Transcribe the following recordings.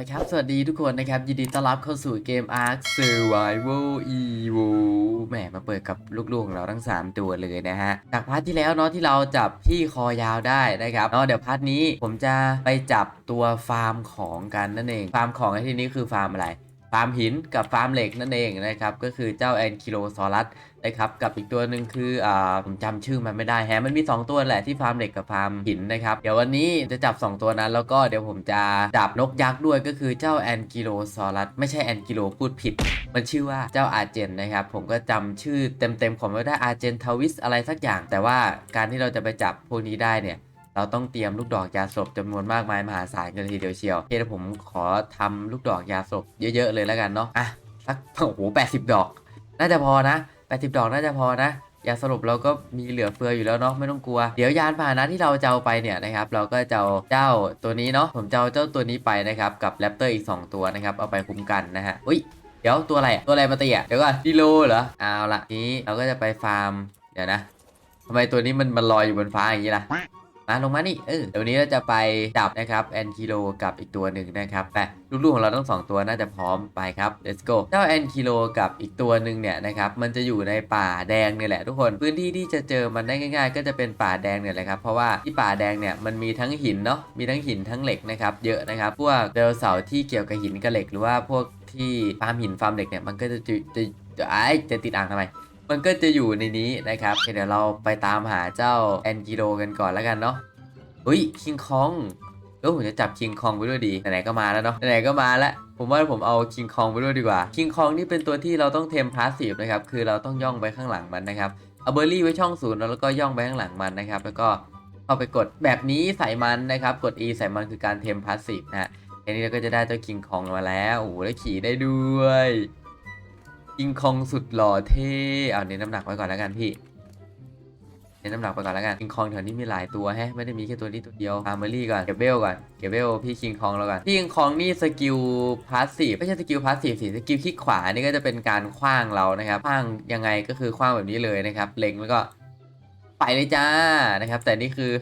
ละครับ สวัสดีทุกคนนะครับ ยินดีต้อนรับเข้าสู่เกม Ark Survival Evo แหมมาเปิดกับลูกๆของเราทั้ง 3 ตัวเลยนะฮะ จากพาร์ทที่แล้วเนาะที่เราจับพี่คอยาวได้นะครับเนาะเดี๋ยวพาร์ทนี้ผมจะไปจับตัวฟาร์มของกันนั่นเอง ฟาร์มของในที่นี้คือฟาร์มอะไร ฟาร์มหินกับฟาร์มเหล็กนั่นเองนะครับ ก็คือเจ้าแอนคิโลซอรัสนะครับกับอีกตัวหนึ่งคืออ่าผมจำชื่อมันไม่ได้แฮะมันมี 2 ตัวแหละที่ฟาร์มเหล็กกับฟาร์มหินนะครับ เดี๋ยววันนี้จะจับ 2 ตัวนั้นแล้วก็เดี๋ยวผมจะจับนกยักษ์ด้วยก็คือเจ้าแอนกิโลซอรัสไม่ใช่แอนกิโลพูดผิด มันชื่อว่าเจ้าอาร์เจนนะครับ ผมก็จำชื่อเต็มๆของไม่ได้อาร์เจนทวิสอะไรสักอย่าง แต่ว่าการที่เราจะไปจับพวกนี้ได้เนี่ย เราต้องเตรียมลูกดอกยาสลบจำนวนมากมายมหาศาลกันทีเดียวเชียวเดี๋ยวผมขอทำลูกดอกยาสลบเยอะ ๆ เลยแล้วกันเนาะอะสักโอ้โหแปดสิบดอก น่าจะพอนะแปดสิบดอกน่าจะพอนะยาสลบเราก็มีเหลือเฟืออยู่แล้วเนาะไม่ต้องกลัว เดี๋ยวยานพาหนะที่เราจะเอาไปเนี่ยนะครับเราก็จะเอาเจ้าตัวนี้เนาะผมจะเอาเจ้าตัวนี้ไปนะครับกับแรปเตอร์อีก 2 ตัวนะครับเอาไปคุ้มกันนะฮะอุ้ยเดี๋ยวตัวอะไรอะตัวอะไรมาตีอะเดี๋ยวก่อนดิโลเหรอเอาละนี้เราก็จะไปฟาร์มเดี๋ยวนะทำไมตัวนี้มันมันลอยอยู่บนฟ้าอย่างนี้ล่ะ มาลงมานี่เออเดี๋ยววนนี้เราจะไปจับนะครับแอนคิโลกับอีกตัวหนึ่งนะครับไปลูกๆของเราทั้งสองตัวน่าจะพร้อมไปครับ let's go เจ้าแอนคิโลกับอีกตัวหนึ่งเนี่ยนะครับมันจะอยู่ในป่าแดงเนี่ยแหละทุกคนพื้นที่ที่จะเจอมันได้ง่าย ๆ ก็จะเป็นป่าแดงเนี่ยแหละครับเพราะว่าที่ป่าแดงเนี่ยมันมีทั้งหินเนาะมีทั้งหินทั้งเหล็กนะครับเยอะนะครับพวกเดลเสาร์ที่เกี่ยวกับหินกับเหล็กหรือว่าพวกที่ฟาร์มหินฟาร์มเหล็กเนี่ยมันก็จะจะจะไอจะติดอ่างทำไม มันก็จะอยู่ในนี้นะครับ เดี๋ยวเราไปตามหาเจ้าแอนกิโลกันก่อนแล้วกันเนาะเฮ้ยคิงคองเออผมจะจับคิงคองไปด้วยดีไหนๆก็มาแล้วเนาะไหนๆก็มาแล้วผมว่าผมเอาคิงคองไปด้วยดีกว่าคิงคองนี่เป็นตัวที่เราต้องเทมพาสซีฟนะครับคือเราต้องย่องไปข้างหลังมันนะครับเอาเบอร์รี่ไว้ช่องศูนย์แล้วก็ย่องไปข้างหลังมันนะครับ แล้วก็เข้าไปกดแบบนี้ใส่มันนะครับ กด E ใส่มันคือการเทมพาสซีฟนะฮะทีนี้เราก็จะได้เจ้าคิงคองมาแล้วโอ้โหแล้วขี่ได้ด้วย คิงคองสุดหล่อเท่เอาเน้นน้ำหนักไว้ก่อนแล้วกันพี่เน้นน้ำหนักไปก่อนแล้วกันคิงคองแถวนี้มีหลายตัวแฮะไม่ได้มีแค่ตัวนี้ตัวเดียวอาร์เมอรี่ก่อนเก็บเวลก่อนเก็บเวลพี่คิงคองแล้วกันพี่คิงคองนี่สกิลพาสซีฟไม่ใช่สกิลพาสซีฟสิสกิลคลิกขวานี่ก็จะเป็นการคว้างเรานะครับคว้างยังไงก็คือคว้างแบบนี้เลยนะครับเล็งแล้วก็ไปเลยจ้านะครับ แต่นี่คือ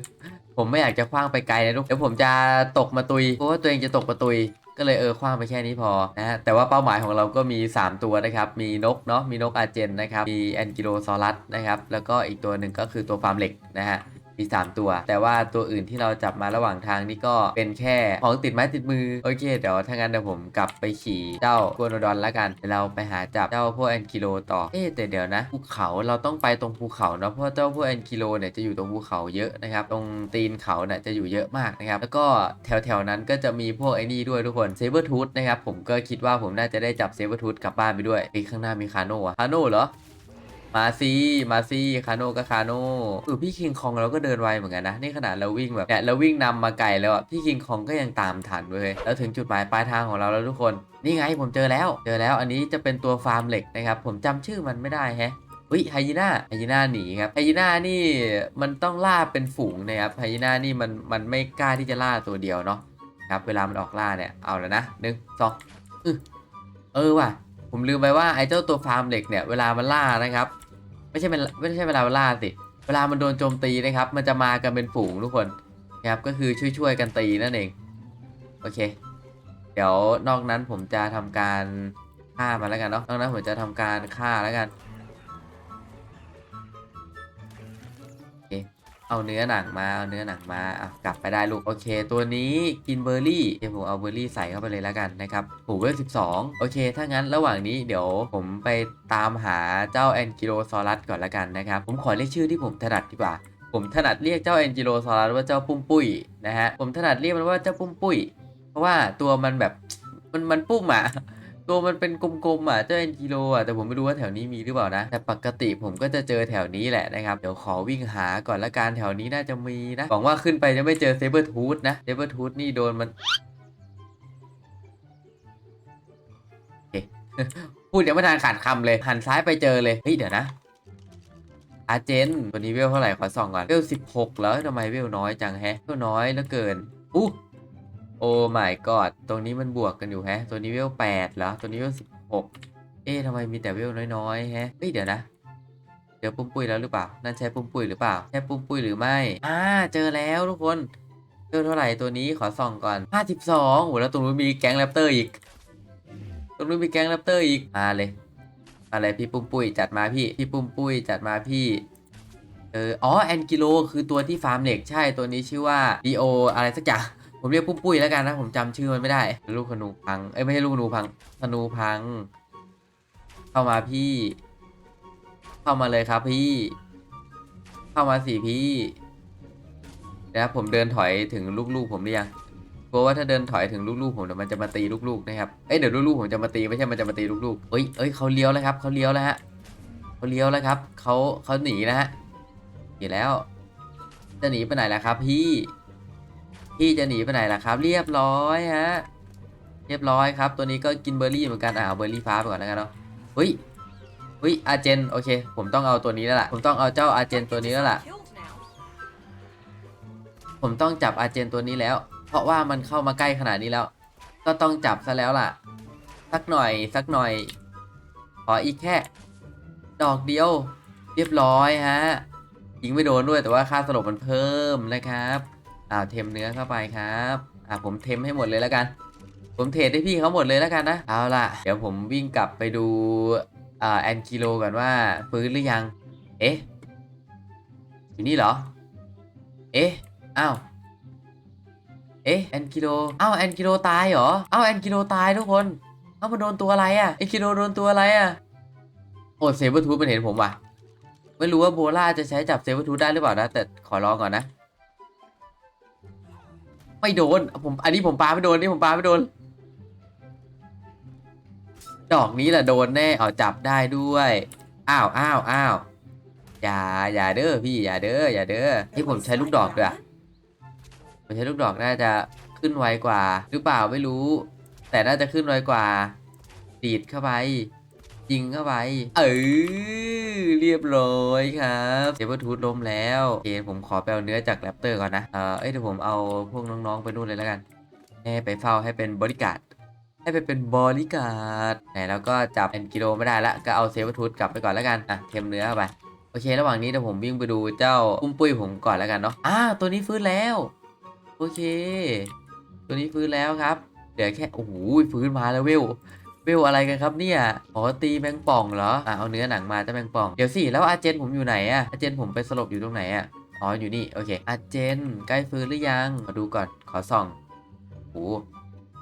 ผมไม่อยากจะคว้างไปไกลนะลูกเดี๋ยวผมจะตกมาตุยเพราะว่าตัวเองจะตกมาตุย ก็เลยเออคว้างไปแค่นี้พอนะฮะแต่ว่าเป้าหมายของเราก็มี 3 ตัวนะครับ มีนกเนาะมีนกอาเจนนะครับมีแอนกิโลซอรัสนะครับแล้วก็อีกตัวหนึ่งก็คือตัวฟาร์มเหล็กนะฮะ มี 3 ตัว แต่ว่าตัวอื่นที่เราจับมาระหว่างทางนี่ก็เป็นแค่ของติดไม้ติดมือ โอเค เดี๋ยวถ้างั้นเดี๋ยวผมกลับไปขี่เจ้าโกโนดอนแล้วกันเดี๋ยวเราไปหาจับเจ้าพวกแอนกิโลต่อ เอ๊แต่เดี๋ยวนะภูเขาเราต้องไปตรงภูเขาเนาะ เพราะเจ้าพวกแอนกิโลเนี่ยจะอยู่ตรงภูเขาเยอะนะครับ ตรงตีนเขาเนี่ยจะอยู่เยอะมากนะครับ แล้วก็แถวๆนั้นก็จะมีพวกไอ้นี่ด้วยทุกคนเซเบอร์ทูธนะครับ ผมก็คิดว่าผมน่าจะได้จับเซเบอร์ทูธกลับบ้านไปด้วยไอ้ข้างหน้ามีคาโน่อะคาโน่เหรอ มาซีมาซีคาโน่ก็คาโน่เออพี่คิงคองเราก็เดินไวเหมือนกันนะนี่ขนาดเราวิ่งแบบเนี่ยเราวิ่งนำมาไกลแล้วอะพี่คิงคองก็ยังตามทันเว้ยแล้วถึงจุดหมายปลายทางของเราแล้วทุกคน นี่ไงผมเจอแล้ว เจอแล้วอันนี้จะเป็นตัวฟาร์มเหล็กนะครับผมจำชื่อมันไม่ได้แฮะอุ้ยไฮยีน่าไฮยีน่าหนีครับไฮยีน่านี่มันต้องล่าเป็นฝูงนะครับไฮยีน่านี่มันมันไม่กล้าที่จะล่าตัวเดียวเนาะครับเวลามันออกล่าเนี่ยเอาแล้วนะหนึ่งสองอือเออว่ะ ผมลืมไปว่าไอ้เจ้าตัวฟาร์มเหล็กเนี่ยเวลามันล่านะครับ ไม่ใช่เป็นไม่ใช่เวลาล่าสิเวลามันโดนโจมตีนะครับ มันจะมากันเป็นฝูงทุกคนนะครับก็คือช่วยๆกันตีนั่นเองโอเค เดี๋ยวนอกนั้นผมจะทำการฆ่ามันแล้วกันเนาะนอกนั้นผมจะทำการฆ่าแล้วกัน เอาเนื้อหนังมาเอาเนื้อหนังมาอะกลับไปได้ลูกโอเค ตัวนี้กินเบอร์รี่เดี๋ยวผมเอาเบอร์รี่ใส่เข้าไปเลยแล้วกันนะครับหูเวล12โอเค ถ้างั้นระหว่างนี้เดี๋ยวผมไปตามหาเจ้าแอนกิโลซอรัสก่อนละกันนะครับผมขอเรียกชื่อที่ผมถนัดดีกว่า ผมถนัดเรียกเจ้าแอนกิโลซอรัสว่าเจ้าปุ้มปุ้ยนะฮะผมถนัดเรียกมันว่าเจ้าปุ้มปุ้ย เพราะว่าตัวมันแบบมันมันปุ้มอะ ตัวมันเป็นกลมๆอะเจ้าแอนกิโลอะแต่ผมไม่รู้ว่าแถวนี้มีหรือเปล่านะ แต่ปกติผมก็จะเจอแถวนี้แหละนะครับ เดี๋ยวขอวิ่งหาก่อนละกันแถวนี้น่าจะมีนะหวังว่าขึ้นไปจะไม่เจอเซเบอร์ทูธนะเซเบอร์ทูธนี่โดนมันเอ๊ะพูดยังไม่ทันขาดคำเลย หันซ้ายไปเจอเลย เฮ้ย เดี๋ยวนะ อาเจนตัวนี้เวลเท่าไหร่ ขอส่องก่อน เวลสิบหกแล้วทำไมเวลน้อยจังแฮะเวลน้อยเหลือเกินอู้ โอ้ my god ตรงนี้มันบวกกันอยู่แฮะ ตัวนี้เวลแปดแล้วตัวนี้เวลสิบหกเอ๊ะทำไมมีแต่เวลน้อยๆแฮะเฮ้ยเดี๋ยวนะเจอปุ้มปุ้ยแล้วหรือเปล่า นั่นใช่ปุ้มปุ้ยหรือเปล่า ใช่ปุ้มปุ้ยหรือไม่ อ่า เจอแล้วทุกคนเท่าไหร่ตัวนี้ขอส่องก่อน52โหแล้วตรงนู้นมีแก๊งแรปเตอร์อีก ตรงนู้นมีแก๊งแรปเตอร์อีก มาเลยมาเลยพี่ปุ้มปุ้ยจัดมาพี่ พี่ปุ้มปุ้ยจัดมาพี่เอออ๋อแอนกิโลคือตัวที่ฟาร์มเหล็กใช่ตัวนี้ชื่อว่าดีโออะไรสักอย่าง ผมเรียกปุ้มปุ้ยแล้วกันนะ ผมจำชื่อมันไม่ได้ ลูกธนูพัง เอ้ยไม่ใช่ลูกธนูพังธนูพัง เข้ามาพี่ เข้ามาเลยครับพี่ เข้ามาสิพี่นะครับผมเดินถอยถึงลูกๆผมหรือยังกลัวว่าถ้าเดินถอยถึงลูกๆผมเดี๋ยวมันจะมาตีลูกๆนะครับ เอ้ยเดี๋ยวลูกๆผมจะมาตีไม่ใช่ มันจะมาตีลูกๆเอ้ยเอ้ยเขาเลี้ยวแล้วครับเขาเลี้ยวแล้วฮะเขาเลี้ยวแล้วครับเขาเขาหนีแล้วฮะหนีแล้ว จะหนีไปไหนล่ะครับ พี่ พี่จะหนีไปไหนล่ะครับ เรียบร้อยฮะ เรียบร้อยครับ ตัวนี้ก็กินเบอร์รี่เหมือนกันอ่าเอาเบอร์รี่ฟ้าไปก่อนแล้วกันเนาะเฮ้ยเฮ้ยอาเจนโอเค ผมต้องเอาตัวนี้แล้วล่ะผมต้องเอาเจ้าอาเจนตัวนี้แล้วล่ะผมต้องจับอาเจนตัวนี้แล้ว เพราะว่ามันเข้ามาใกล้ขนาดนี้แล้ว ก็ต้องจับซะแล้วล่ะ สักหน่อยสักหน่อย ขออีกแค่ ดอกเดียว เรียบร้อยฮะยิงไม่โดนด้วยแต่ว่าค่าสลบมันเพิ่มนะครับ อ่าเทมเนื้อเข้าไปครับอ่าผมเทมให้หมดเลยแล้วกัน ผมเทรดให้พี่เขาหมดเลยแล้วกันนะเอาล่ะเดี๋ยวผมวิ่งกลับไปดูอ่าแอนกิโลก่อนว่าฟื้นหรือยัง เอ๊ะอยู่นี่เหรอ เอ๊ะอ้าวเอ๊ะแอนกิโลอ้าวแอนกิโลตายเหรออ้าวแอนกิโลตายทุกคนอ้าวมันโดนตัวอะไรอะแอนกิโลโดนตัวอะไรอะโอ้เซเบอร์ทูธมันเห็นผมว่ะไม่รู้ว่าโบล่าจะใช้จับเซเบอร์ทูธได้หรือเปล่านะแต่ขอลองก่อนนะ ไม่โดนผมอันนี้ผมปาไม่โดนนี่ผมปาไม่โดน ดอกนี้แหละโดนแน่เอาจับได้ด้วยอ้าวอ้าวอ้าวอย่าอย่าเด้อพี่อย่าเด้ออย่าเด้อให้ผมใช้ลูกดอกด้วยอะผมใช้ลูกดอกน่าจะขึ้นไวกว่า หรือเปล่าไม่รู้ แต่น่าจะขึ้นไวกว่า ดีดเข้าไป ยิงเข้าไป เออเรียบร้อยครับเซเบอร์ทูธล้มแล้วโอเคผมขอไปเอาเนื้อจากแรปเตอร์ก่อนนะ เออเอ้ยเดี๋ยวผมเอาพวกน้องๆไปนู่นเลยแล้วกันให้ไปเฝ้าให้เป็นบริการให้ไปเป็นบริการไหนแล้วก็จับแอนกิโลไม่ได้ละก็เอาเซเบอร์ทูธกลับไปก่อนแล้วกันอะเค็มเนื้อเข้าไปโอเค ระหว่างนี้เดี๋ยวผมวิ่งไปดูเจ้าปุ้มปุ้ยผมก่อนแล้วกันเนาะอ้าวตัวนี้ฟื้นแล้ว โอเค ตัวนี้ฟื้นแล้วครับเดี๋ยวแค่โอ้โหฟื้นมาแล้วเวล เวลอะไรกันครับเนี่ยอ๋อตีแมงป่องเหรออะเอาเนื้อหนังมาจะแมงป่อง เดี๋ยวสิแล้วอาเจนผมอยู่ไหนอะอาเจนผมไปสลบอยู่ตรงไหนอะอ๋ออยู่นี่โอเคอาเจนใกล้ฟื้นหรือยังมาดูก่อนขอส่องโอ้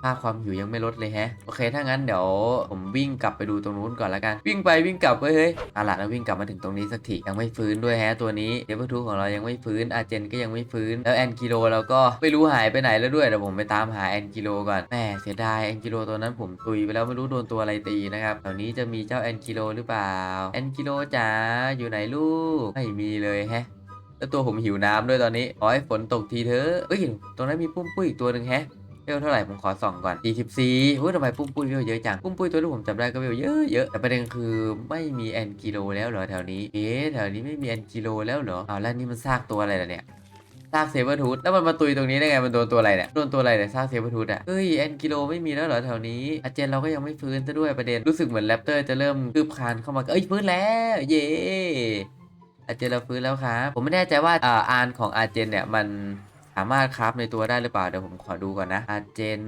ค่าความหิวยังไม่ลดเลยแฮะ โอเค ถ้างั้นเดี๋ยวผมวิ่งกลับไปดูตรงนู้นก่อนละกัน วิ่งไปวิ่งกลับเว้ยเฮ้ยอาละแล้ววิ่งกลับมาถึงตรงนี้สักที ยังไม่ฟื้นด้วยแฮะตัวนี้เดฟเวอร์ทูของเรายังไม่ฟื้น อาเจนก็ยังไม่ฟื้น แล้วแอนกิโลเราก็ไม่รู้หายไปไหนแล้วด้วย เดี๋ยวผมไปตามหาแอนกิโลก่อน แหมเสียดายแอนกิโลตัวนั้นผมตุยไปแล้วไม่รู้โดนตัวอะไรตีนะครับแถวนี้จะมีเจ้าแอนกิโลหรือเปล่า แอนกิโลจ๋าอยู่ไหนลูก ไม่มีเลยแฮะ แล้วตัวผมหิวน้ำด้วยตอนนี้ขอให้ฝนตกทีเถอะเอ้ยตรงนั้นมีปุ้มปุ้ยอีกตัวหนึ่งแฮะ เวลเท่าไหร่ผมขอส่องก่อน44เฮ้ยทำไมปุ้มปุ้ยเวลเยอะจังปุ้มปุ้ยตัวที่ผมจำได้ก็เวลเยอะเยอะแต่ประเด็นคือไม่มีแอนกิโลแล้วเหรอแถวนี้เอ๊ะแถวนี้ไม่มีแอนกิโลแล้วเหรออ้าแล้วนี่มันซากตัวอะไรล่ะเนี่ยซากเซเบอร์ทูธแล้วมันมาตุยตรงนี้ได้ไง มันโดนตัวอะไรเนี่ย โดนตัวอะไรเนี่ยซากเซเบอร์ทูธอะ เฮ้ยแอนกิโลไม่มีแล้วเหรอแถวนี้ อาเจนเราก็ยังไม่ฟื้นซะด้วยประเด็น รู้สึกเหมือนแรปเตอร์จะเริ่มคืบคลานเข้ามา เอ้ยฟื้นแล้ว เย้อาเจนเราฟื้นแล้วครับ ผมไม่แน่ใจว่าอ่าอานของอาเจนเนี่ยมัน สามารถคราฟในตัวได้หรือเปล่า เดี๋ยวผมขอดูก่อนนะอาเจน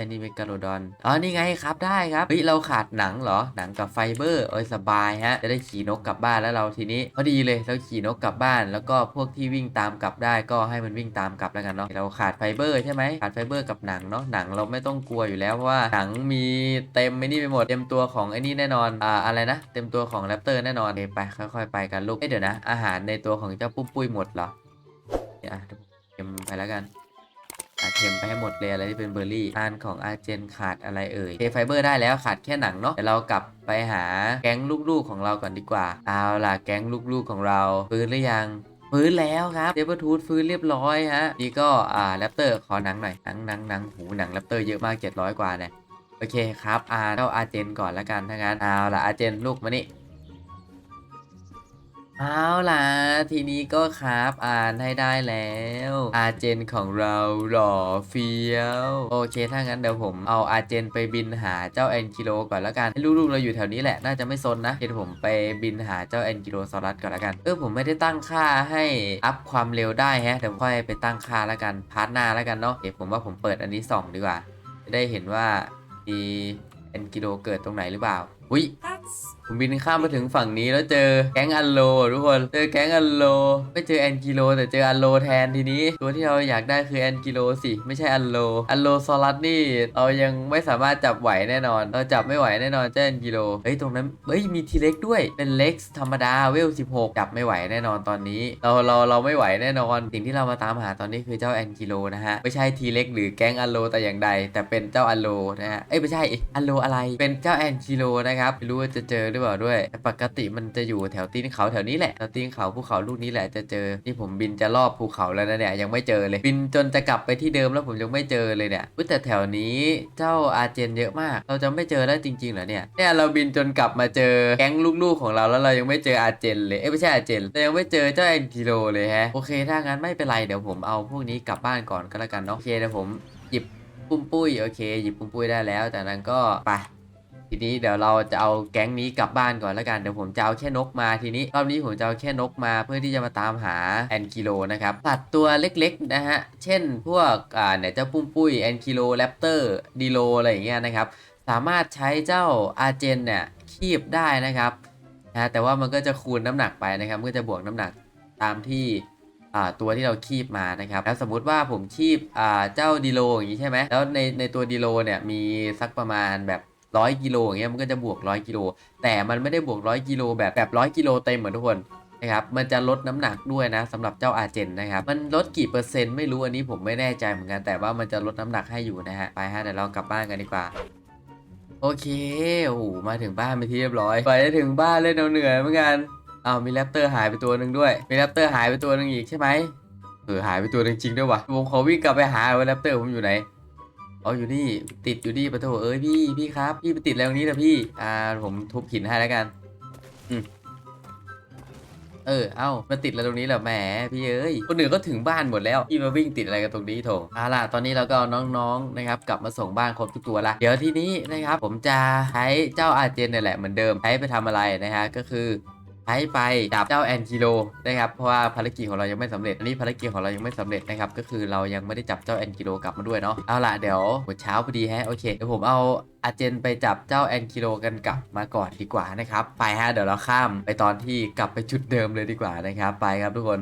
แอนิเมกาโลดอน อ๋อ นี่ไงครับได้ครับ เฮ้ย เราขาดหนังเหรอ หนังกับไฟเบอร์ เอ้ย สบายฮะ จะได้ขี่นกกลับบ้านแล้วเราทีนี้ พอดีเลย เราขี่นกกลับบ้าน แล้วก็พวกที่วิ่งตามกลับได้ก็ให้มันวิ่งตามกลับแล้วกันเนาะ เราขาดไฟเบอร์ใช่ไหม ขาดไฟเบอร์กับหนังเนาะ หนังเราไม่ต้องกลัวอยู่แล้วเพราะว่าหนังมีเต็มไอ้นี่ไปหมด เต็มตัวของไอ้นี่แน่นอน อ่า อะไรนะ เต็มตัวของแรปเตอร์แน่นอนเไป ค่อยๆ ไปกันลูกเอ้ยเดี๋ยวนะ อาหารในตัวของเจ้าปุ้มปุ้ยหมดเหรอ อะเดี๋ยวผมเก็บไปแล้วกันอาเทมไปให้หมดเลยอะไรที่เป็นเบอร์รี่อานของอาเจนขาดอะไรเอ่ยเคไฟเบอร์ได้แล้วขาดแค่หนังเนาะเดี๋ยวเรากลับไปหาแก๊งลูกๆของเราก่อนดีกว่า เอาล่ะแก๊งลูกๆของเราฟื้นหรือยังฟื้นแล้วครับเดบเบิลทูธฟื้นเรียบร้อยฮะนี่ก็อ่าแรปเตอร์ขอหนังหน่อยหนังหนังหนังหูหนังแรปเตอร์เยอะมาก 700 กว่าเนี่ยโอเคครับอาเข้าอาเจนก่อนละกันถ้างั้นเอาล่ะอาเจนลูกมานี่ เอาล่ะ ทีนี้ก็ครับอ่านให้ได้แล้ว อาเจนของเราหล่อเฟี้ยว โอเค ถ้างั้นเดี๋ยวผมเอาอาเจนไปบินหาเจ้าแอนกิโลก่อนล้วกันให้ลูกๆเราอยู่แถวนี้แหละ น่าจะไม่ซนนะเดี๋ยวผมไปบินหาเจ้าแอนกิโลซอรัสก่อนล้วกัน เออผมไม่ได้ตั้งค่าให้อัพความเร็วได้แฮะ เดี๋ยวค่อยไปตั้งค่าล้วกัน พาร์ทหน้าล้วกันเนาะเดี๋ยวผมว่าผมเปิดอันนี้สองดีกว่า จะได้เห็นว่ามีแอนกิโลเกิดตรงไหนหรือเปล่า อุ้ย That's ผมบินข้ามมาถึงฝั่งนี้แล้วเจอแก๊งอัลโลทุกคนเจอแก๊งอัลโล ไม่เจอแอนกิโล แต่เจออัลโลแทนทีนี้ ตัวที่เราอยากได้คือแอนกิโลสิไม่ใช่อัลโล อัลโลซอรัสนี่เรายังไม่สามารถจับไหวแน่นอน เราจับไม่ไหวแน่นอนเจ้าแอนกิโลเฮ้ยตรงนั้นเฮ้ยมีทีเล็กด้วยเป็นเล็กธรรมดาเวล 16 จับไม่ไหวแน่นอนตอนนี้ เราเราเราไม่ไหวแน่นอนสิ่งที่เรามาตามหาตอนนี้คือเจ้าแอนกิโลนะฮะไม่ใช่ทีเล็กหรือแก๊งอัลโลแต่อย่างใด แต่เป็นเจ้าอัลโลนะฮะเอ้ยไม่ใช่อัลโลอะไรเป็นเจ้าแอนกิโลนะครับครับไม่รู้ว่าจะเจอหรือเปล่าด้วยแต่ปกติมันจะอยู่แถวตีนเขาแถวนี้แหละแถวตีนเขาภูเขาลูกนี้แหละจะเจอนี่ผมบินจะรอบภูเขาแล้วนะเนี่ยยังไม่เจอเลยบินจนจะกลับไปที่เดิมแล้วผมยังไม่เจอเลยเนี่ยแต่แถวนี้เจ้าอาเจนเยอะมาก เราจะไม่เจอแล้วจริงๆเหรอเนี่ยเนี่ยเราบินจนกลับมาเจอแก๊งลูกๆของเราแล้วเรายังไม่เจออาเจนเลยเอ้ยไม่ใช่อาเจนเรายังไม่เจอเจ้าแอนกิโลเลยฮะโอเคถ้างั้นไม่เป็นไรเดี๋ยวผมเอาพวกนี้กลับบ้านก่อนก็แล้วกันเนาะโอเคเดี๋ยวผมหยิบปุ้มปุ้ยโอเค หยิบปุ้มปุ้ยได้แล้วจากนั้นก็ไป ทีนี้เดี๋ยวเราจะเอาแก๊งนี้กลับบ้านก่อนแล้วกันเดี๋ยวผมจะเอาแค่นกมาทีนี้รอบนี้ผมจะเอาแค่นกมาเพื่อที่จะมาตามหาแอนกิโลนะครับสัตว์ตัวเล็กๆนะฮะเช่นพวกอ่าเนี่ยเจ้าปุ้มปุ้ยแอนกิโลแรปเตอร์ดีโลอะไรอย่างเงี้ยนะครับสามารถใช้เจ้าอาเจนเนี่ยคีบได้นะครับนะแต่ว่ามันก็จะคูณน้ำหนักไปนะครับก็จะบวกน้ำหนักตามที่อ่าตัวที่เราคีบมานะครับแล้วสมมุติว่าผมคีบอ่าเจ้าดีโลอย่างนี้ใช่ไหมแล้วในในตัวดีโลเนี่ยมีสักประมาณแบบ ร้อยกิโลอย่างเงี้ยมันก็จะบวกร้อยกิโลแต่มันไม่ได้บวกร้อยกิโลแบบแบบร้อยกิโลเต็มเหมือนทุกคนนะครับมันจะลดน้ำหนักด้วยนะสำหรับเจ้าอาเจนนะครับมันลดกี่เปอร์เซ็นต์ไม่รู้อันนี้ผมไม่แน่ใจเหมือนกันแต่ว่ามันจะลดน้ำหนักให้อยู่นะฮะไปฮะเดี๋ยวเรากลับบ้านกันดีกว่าโอเคโอ้โหมาถึงบ้านไปที่เรียบร้อยไปได้ถึงบ้านเล่นเอาเหนื่อยเหมือนกันอ้าวมีแรปเตอร์หายไปตัวหนึ่งด้วยมีแรปเตอร์หายไปตัวหนึ่งอีกใช่ไหมเออหายไปตัวหนึ่งจริงด้วยวะผมขอวิ่งกลับไปหาว่าแรปเตอร์ผมอยู่ไหน อ๋ออยู่นี่ติดอยู่นี่ปะโถเอ้ยพี่พี่ครับพี่ไปติดอะไรตรงนี้นะพี่ อ่าผมทุบหินให้แล้วกันอเออ เอ้า มาติดอะไรตรงนี้เหรอแหมพี่เอ้ย คนอื่นก็ถึงบ้านหมดแล้วพี่มาวิ่งติดอะไรกันตรงนี้โถเอาล่ะ ตอนนี้เราก็เอาน้องๆ นะครับ กลับมาส่งบ้านครบทุกตัวละ เดี๋ยวทีนี้นะครับ ผมจะใช้เจ้าอาเจนเนี่ยแหละเหมือนเดิม ใช้ไปทำอะไรนะฮะ ก็คือ ใช้ไปจับเจ้าแอนกิโลนะครับเพราะว่าภารกิจของเรายังไม่สำเร็จอันนี้ภารกิจของเรายังไม่สำเร็จนะครับก็คือเรายังไม่ได้จับเจ้าแอนกิโลกลับมาด้วยเนาะเอาล่ะเดี๋ยวหัวเช้าพอดีแฮะโอเคเดี๋ยวผมเอาอาเจนไปจับเจ้าแอนกิโลกันกลับมาก่อนดีกว่านะครับไปฮะเดี๋ยวเราข้ามไปตอนที่กลับไปจุดเดิมเลยดีกว่านะครับไปครับทุกคน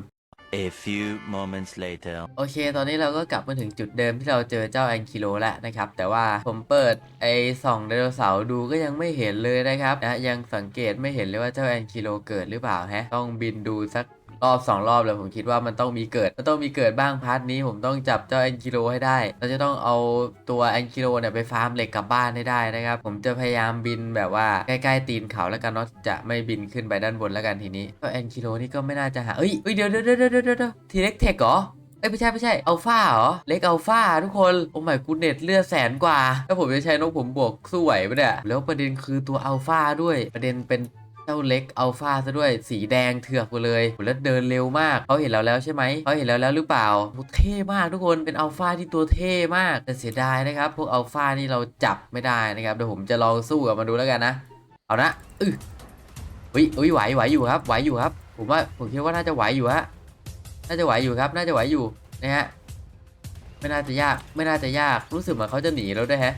A few moments later. โอเค ตอนนี้เราก็กลับมาถึงจุดเดิมที่เราเจอเจ้าแองคิโลแล้วนะครับ แต่ว่าผมเปิดไอ้ส่องไดโนเสาร์ดูก็ยังไม่เห็นเลยนะครับนะยังสังเกตไม่เห็นเลยว่าเจ้าแองคิโลเกิดหรือเปล่าฮะ ต้องบินดูสัก รอบสองรอบเลยผมคิดว่ามันต้องมีเกิดมันต้องมีเกิดบ้างพาร์ทนี้ผมต้องจับเจ้าแองกิโลให้ได้เราจะต้องเอาตัวแองกิโลเนี่ยไปฟาร์มเหล็กกลับบ้านให้ได้นะครับผมจะพยายามบินแบบว่าใกล้ๆตีนเขาแล้วกันเนาะจะไม่บินขึ้นไปด้านบนแล้วกันทีนี้ก็แองกิโลนี่ก็ไม่น่าจะหาเอ้ยเอ้ยเดี๋ยวเดี๋ยวเดี๋ยวเดี๋ยวเดี๋ยวทีเล็กเทคเหรอเอ้ยไม่ใช่ไม่ใช่อัลฟาเหรอ เล็กอัลฟาทุกคน โอ้ไม่กูเน็ตเลือดแสนกว่า ถ้าผมจะใช้นกผมบวกสู้ไหวปะเนี่ย แล้วประเด็นคือตัวอัลฟาด้วย ประเด็นเป็น จ้าเล็กอัลฟาซะด้วยสีแดงเถือกไปเลยแล้วเดินเร็วมากเขาเห็นเราแล้วใช่ไหมเขาเห็นเราแล้วหรือเปล่าโหเท่มากทุกคนเป็นอัลฟาที่ตัวเท่มากแต่เสียดายนะครับพวกอัลฟานี่เราจับไม่ได้นะครับเดี๋ยวผมจะลองสู้กับมันดูแล้วกันนะ เอานะอืออุ้ยอุ้ยไหวไหวอยู่ครับไหวอยู่ครับ ผมว่าผมคิดว่าน่าจะไหวอยู่ฮะน่าจะไหวอยู่ครับ น่าจะไหวอยู่นะฮะไม่น่าจะยากไม่น่าจะยากรู้สึกเหมือนเขาจะหนีเราด้วยแฮะ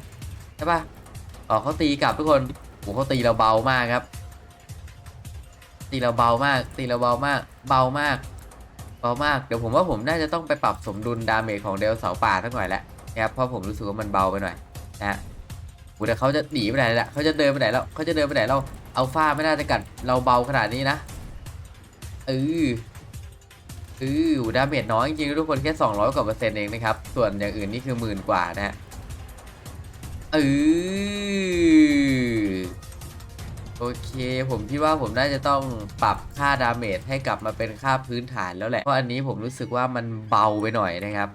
ใช่ปะอ๋อเขาตีกลับทุกคนโอ้เขาตีเราเบามากครับ ตีเราเบามาก ตีเราเบามาก เบามาก เบามาก เดี๋ยวผมว่าผมน่าจะต้องไปปรับสมดุลดาเมจของเดลเสาป่าสักหน่อยแล้วนะครับเพราะผมรู้สึกว่ามันเบาไปหน่อยนะฮะแต่เขาจะหนีไปไหนละเขาจะเดินไปไหนแล้วเขาจะเดินไปไหนเราอัลฟาไม่น่าจะกัดเราเบาขนาดนี้นะเออคือดาเมจน้อยจริงๆทุกคนแค่ 200 กว่าเปอร์เซ็นต์เองนะครับ ส่วนอย่างอื่นนี่คือหมื่นกว่านะฮะเออ โอเค ผมคิดว่าผมน่าจะต้องปรับค่าดาเมจให้กลับมาเป็นค่าพื้นฐานแล้วแหละ เพราะอันนี้ผมรู้สึกว่ามันเบาไปหน่อยนะครับ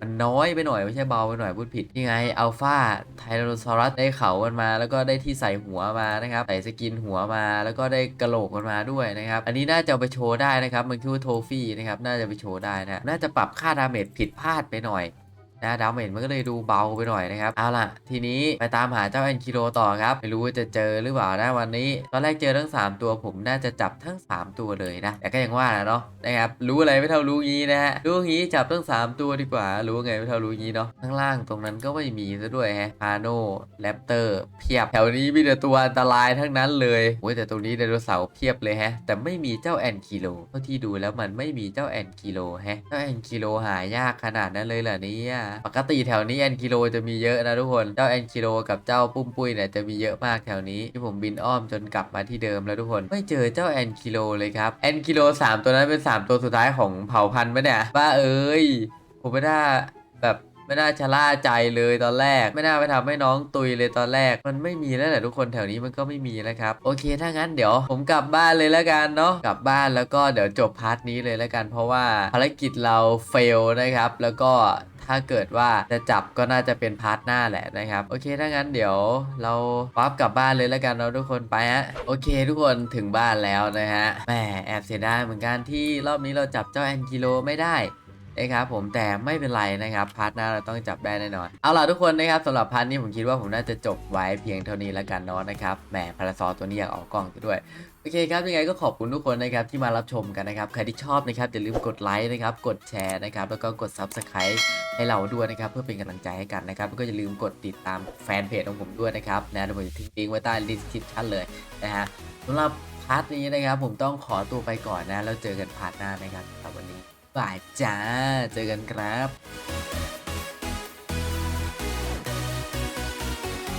มันน้อยไปหน่อยไม่ใช่เบาไปหน่อยพูดผิดนี่ไงอัลฟาไทโรซอรัสได้เขามันมา แล้วก็ได้ที่ใส่หัวมานะครับ ใส่สกินหัวมา แล้วก็ได้กระโหลกมันมาด้วยนะครับ อันนี้น่าจะไปโชว์ได้นะครับ มันคือโทฟี่นะครับ น่าจะไปโชว์ได้นะ น่าจะปรับค่าดาเมจผิดพลาดไปหน่อย นะดาเมจมันก็เลยดูเบาไปหน่อยนะครับ เอาล่ะ ทีนี้ไปตามหาเจ้าแอนคิโลต่อครับ ไม่รู้ว่าจะเจอหรือเปล่านะวันนี้ ตอนแรกเจอทั้ง 3 ตัวผมน่าจะจับทั้ง 3 ตัวเลยนะ แต่ก็ยังว่าแหละเนาะนะครับ รู้อะไรไม่เท่ารู้งี้นะฮะ รู้งี้จับทั้ง 3 ตัวดีกว่า รู้ไงไม่เท่ารู้งี้เนาะ ข้างล่างตรงนั้นก็ไม่มีซะด้วยฮะพาโนแรปเตอร์เพียบ แถวนี้มีแต่ตัวอันตรายทั้งนั้นเลยโอ้ยแต่ตรงนี้ไดโนเสาร์เพียบเลยฮะ แต่ไม่มีเจ้าแอนคิโลเท่าที่ดูแล้วมันไม่มีเจ้าแอนคิโลฮะ เจ้าแอนคิโลหายากขนาดนั้นเลยเหรอเนี่ยปกติแถวนี้แอนคิโลจะมีเยอะนะทุกคน เจ้าแอนคิโลกับเจ้าปุ้มปุ้ยเนี่ยจะมีเยอะมากแถวนี้ที่ผมบินอ้อมจนกลับมาที่เดิมแล้วทุกคน ไม่เจอเจ้าแอนคิโลเลยครับ แอนคิโลสามตัวนั้นเป็นสามตัวสุดท้ายของเผ่าพันธุ์ปะเนี่ยบ้าเอ้ย ผมไม่น่าแบบไม่น่าชะล่าใจเลยตอนแรก ไม่น่าไปทำให้น้องตุยเลยตอนแรก มันไม่มีแล้วแหละทุกคนแถวนี้มันก็ไม่มีแล้วครับ โอเคถ้างั้นเดี๋ยวผมกลับบ้านเลยแล้วกันเนาะกลับบ้านแล้วก็เดี๋ยวจบพาร์ทนี้เลยแล้วกัน เพราะว่าภารกิจเราเฟลนะครับ แล้วก็ ถ้าเกิดว่าจะจับก็น่าจะเป็นพาร์ทหน้าแหละนะครับ โอเคถ้างั้นเดี๋ยวเราปั๊บกลับบ้านเลยแล้วกันเนาทุกคนไปฮะโอเค ทุกคนถึงบ้านแล้วนะฮะแหมแอบเสียดายเหมือนกันที่รอบนี้เราจับเจ้าแอนกิโลไม่ได้นะครับผมแต่ไม่เป็นไรนะครับพาร์ทหน้าเราต้องจับได้แน่นอนเอาล่ะทุกคนนะครับสำหรับพาร์ทนี้ผมคิดว่าผมน่าจะจบไว้เพียงเท่านี้แล้วกันเนาะนะครับแหมพาราซอตัวนี้อยากออกกล้องด้วย โอเคครับยังไงก็ขอบคุณทุกคนนะครับที่มารับชมกันนะครับใครที่ชอบนะครับอย่าลืมกดไลค์นะครับกดแชร์นะครับแล้วก็กด Subscribe ให้เราด้วยนะครับเพื่อเป็นกำลังใจให้กันนะครับแล้วก็อย่าลืมกดติดตามแฟนเพจของผมด้วยนะครับนะเดี๋ยวผมจะทิ้งลิงก์ไว้ใต้ description เลยนะฮะสำหรับพาร์ทนี้นะครับผมต้องขอตัวไปก่อนนะแล้วเจอกันพาร์ทหน้านะครับสำหรับวันนี้บายจ้าเจอกันครับ